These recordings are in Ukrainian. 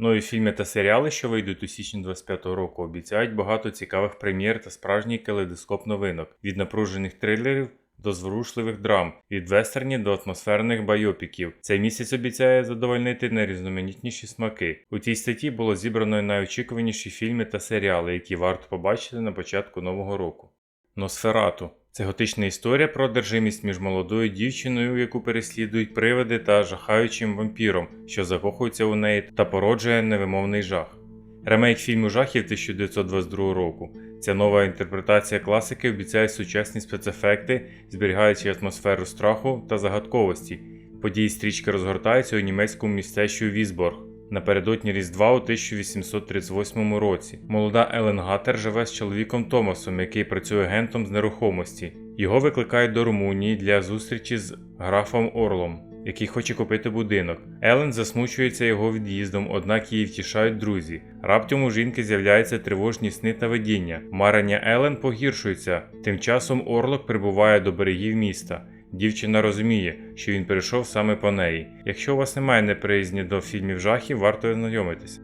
Нові фільми та серіали, що вийдуть у січні 25-го року, обіцяють багато цікавих прем'єр та справжній калейдоскоп новинок від напружених трилерів до зворушливих драм, від вестернів до атмосферних байопіків. Цей місяць обіцяє задовольнити найрізноманітніші смаки. У цій статті було зібрано найочікуваніші фільми та серіали, які варто побачити на початку нового року. Носферату це готична історія про одержимість між молодою дівчиною, яку переслідують привиди та жахаючим вампіром, що закохується у неї та породжує невимовний жах. Ремейк фільму жахів 1922 року. Ця нова інтерпретація класики обіцяє сучасні спецефекти, зберігаючи атмосферу страху та загадковості. Події стрічки розгортаються у німецькому містечку Візборг. Напередодні Різдва у 1838 році молода Елен Гаттер живе з чоловіком Томасом, який працює агентом з нерухомості. Його викликають до Румунії для зустрічі з графом Орлом, який хоче купити будинок. Елен засмучується його від'їздом, однак її втішають друзі. Раптом у жінки з'являються тривожні сни та видіння. Марення Елен погіршується. Тим часом Орлок прибуває до берегів міста. Дівчина розуміє, що він прийшов саме по неї. Якщо у вас немає неприязні до фільмів жахів, варто ознайомитися.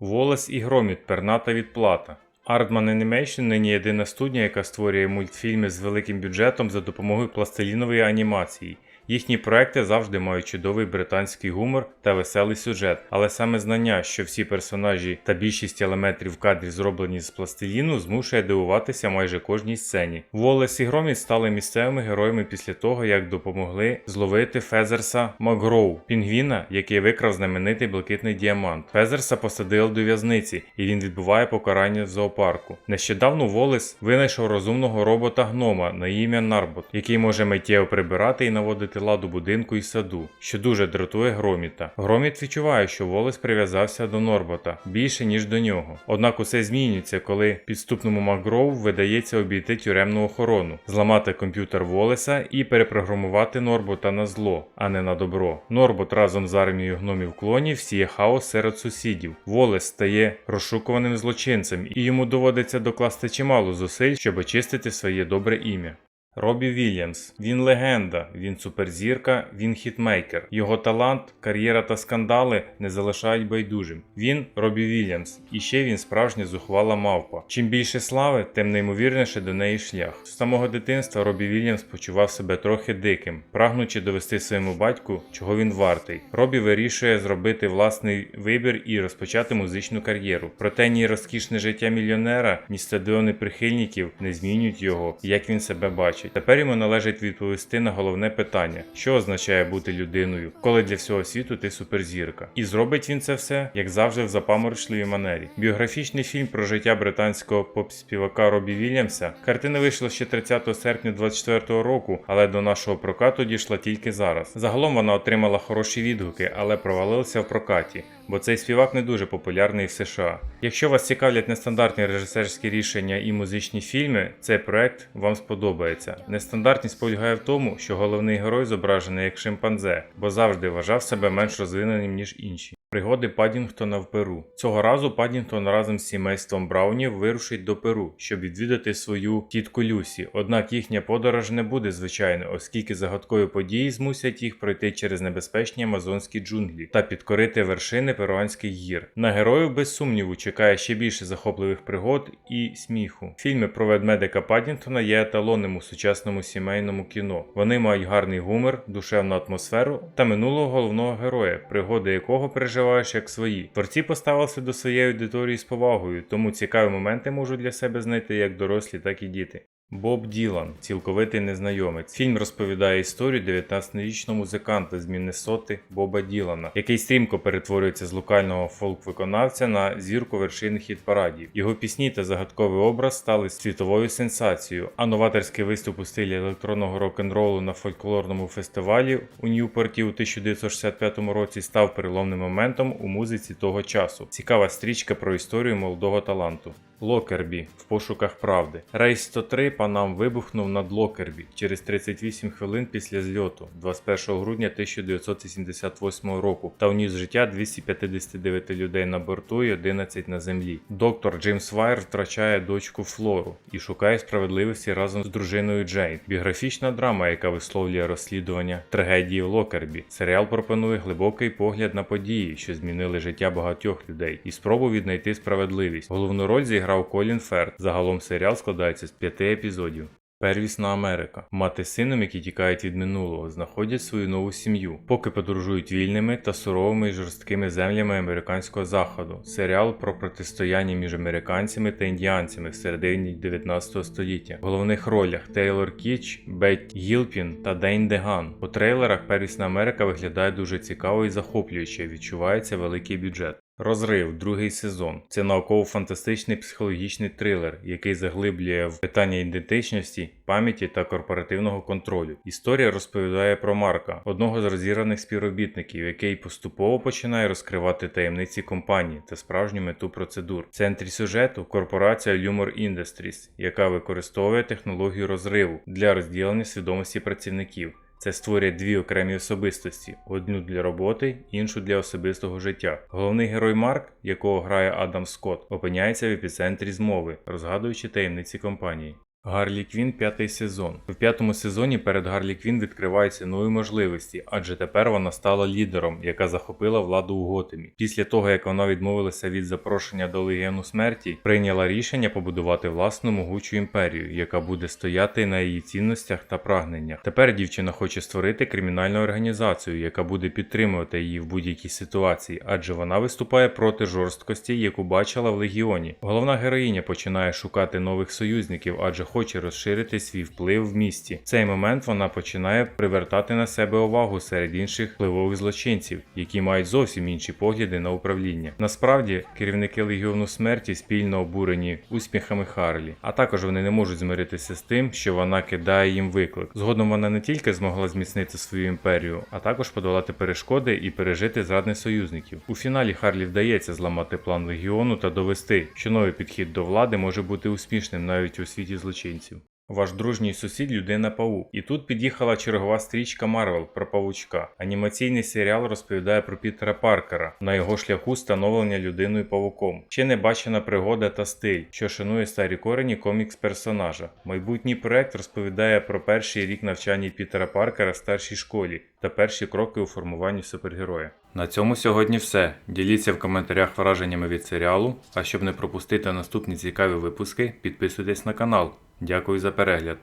Волес і Громіт перната відплата. Artman Animation нині єдина студія, яка створює мультфільми з великим бюджетом за допомогою пластилінової анімації. Їхні проекти завжди мають чудовий британський гумор та веселий сюжет, але саме знання, що всі персонажі та більшість елементів в кадрі зроблені з пластиліну, змушує дивуватися майже кожній сцені. Волес і Громіт стали місцевими героями після того, як допомогли зловити Фезерса Макгроу, пінгвіна, який викрав знаменитий блакитний діамант. Фезерса посадили до в'язниці, і він відбуває покарання в зоопарку. Нещодавно Волес винайшов розумного робота гнома на ім'я Нарбот, який може миттєво прибирати і наводити ладу будинку і саду, що дуже дратує Громіта. Громіт відчуває, що Волес прив'язався до Норбота більше ніж до нього. Однак усе змінюється, коли підступному Макгроу видається обійти тюремну охорону, зламати комп'ютер Волеса і перепрограмувати Норбота на зло, а не на добро. Норбот разом з армією гномів клонів сіє хаос серед сусідів. Волес стає розшукуваним злочинцем, і йому доводиться докласти чимало зусиль, щоб очистити своє добре ім'я. Робі Вільямс. Він легенда, він суперзірка, він хітмейкер. Його талант, кар'єра та скандали не залишають байдужим. Він Робі Вільямс, і ще він справжня зухвала мавпа. Чим більше слави, тим неймовірніше до неї шлях. З самого дитинства Робі Вільямс почував себе трохи диким, прагнучи довести своєму батьку, чого він вартий. Робі вирішує зробити власний вибір і розпочати музичну кар'єру. Проте ні розкішне життя мільйонера, ні стадіони прихильників не змінюють його, як він себе бачить. Тепер йому належить відповісти на головне питання: що означає бути людиною, коли для всього світу ти суперзірка. І зробить він це все, як завжди, в запаморочливій манері. Біографічний фільм про життя британського поп-співака Робі Вільямса. Картина вийшла ще 30 серпня 24 року, але до нашого прокату дійшла тільки зараз. Загалом вона отримала хороші відгуки, але провалилася в прокаті. Бо цей співак не дуже популярний в США. Якщо вас цікавлять нестандартні режисерські рішення і музичні фільми, цей проект вам сподобається. Нестандартність полягає в тому, що головний герой зображений як шимпанзе, бо завжди вважав себе менш розвиненим ніж інші. Пригоди Падінгтона в Перу. Цього разу Падінгтон разом з сімейством Браунів вирушить до Перу, щоб відвідати свою тітку Люсі. Однак їхня подорож не буде звичайною, оскільки загадкові події змусять їх пройти через небезпечні амазонські джунглі та підкорити вершини перуанських гір. На героїв без сумніву чекає ще більше захопливих пригод і сміху. Фільми про ведмедика Падінгтона є еталонним у сучасному сімейному кіно. Вони мають гарний гумор, душевну атмосферу та минулого головного героя, пригоди якого переживають переживаєш як свої. Творці поставилися до своєї аудиторії з повагою, тому цікаві моменти можуть для себе знайти як дорослі, так і діти. Боб Ділан, цілковитий незнайомець. Фільм розповідає історію 19-річного музиканта з Міннесоти Боба Ділана, який стрімко перетворюється з локального фолк-виконавця на зірку вершин хіт-парадів. Його пісні та загадковий образ стали світовою сенсацією, а новаторський виступ у стилі електронного рок-н-ролу на фольклорному фестивалі у Ньюпорті у 1965 році став переломним моментом у музиці того часу. Цікава стрічка про історію молодого таланту. Локербі в пошуках правди. Рейс 103 Панам вибухнув над Локербі через 38 хвилин після зльоту 21 грудня 1978 року та уніс життя 259 людей на борту і 11 на землі. Доктор Джеймс Вайер втрачає дочку Флору і шукає справедливості разом з дружиною Джейн. Біографічна драма, яка висловлює розслідування трагедії в Локербі. Серіал пропонує глибокий погляд на події, що змінили життя багатьох людей, і спробу віднайти справедливість. Головну роль зіграв Колін Ферт. Загалом серіал складається з п'яти епізодів. Первісна Америка. Мати з сином, які тікають від минулого, знаходять свою нову сім'ю, поки подорожують вільними та суровими і жорсткими землями американського заходу. Серіал про протистояння між американцями та індіанцями в середині 19 століття. В головних ролях Тейлор Кіч, Бет Гілпін та Дейн Деган. У трейлерах Первісна Америка виглядає дуже цікаво і захоплююче. Відчувається великий бюджет. Розрив, другий сезон. Це науково-фантастичний психологічний трилер, який заглиблює в питання ідентичності, пам'яті та корпоративного контролю. Історія розповідає про Марка, одного з розірваних співробітників, який поступово починає розкривати таємниці компанії та справжню мету процедур. В центрі сюжету корпорація Lumor Industries, яка використовує технологію розриву для розділення свідомості працівників. Це створює дві окремі особистості: одну для роботи, іншу для особистого життя. Головний герой Марк, якого грає Адам Скотт, опиняється в епіцентрі змови, розгадуючи таємниці компанії. Гарлі Квін п'ятий сезон. В п'ятому сезоні перед Гарлі Квін відкриваються нові можливості, адже тепер вона стала лідером, яка захопила владу у Готемі. Після того, як вона відмовилася від запрошення до Легіону смерті, прийняла рішення побудувати власну могучу імперію, яка буде стояти на її цінностях та прагненнях. Тепер дівчина хоче створити кримінальну організацію, яка буде підтримувати її в будь-якій ситуації, адже вона виступає проти жорсткості, яку бачила в Легіоні. Головна героїня починає шукати нових союзників, адже хоче розширити свій вплив в місті. В цей момент вона починає привертати на себе увагу серед інших впливових злочинців, які мають зовсім інші погляди на управління. Насправді, керівники Легіону смерті спільно обурені успіхами Харлі, а також вони не можуть змиритися з тим, що вона кидає їм виклик. Згодом вона не тільки змогла зміцнити свою імперію, а також подолати перешкоди і пережити зрадних союзників. У фіналі Харлі вдається зламати план легіону та довести, що новий підхід до влади може бути успішним навіть у світі злочинців. Ваш дружній сусід людина паук. І тут під'їхала чергова стрічка Марвел про павучка. Анімаційний серіал розповідає про Пітера Паркера на його шляху становлення людиною павуком. Ще не бачена пригода та стиль, що шанує старі корені комікс персонажа. Майбутній проект розповідає про перший рік навчання Пітера Паркера в старшій школі та перші кроки у формуванні супергероя. На цьому сьогодні все. Діліться в коментарях враженнями від серіалу. А щоб не пропустити наступні цікаві випуски, підписуйтесь на канал. Дякую за перегляд.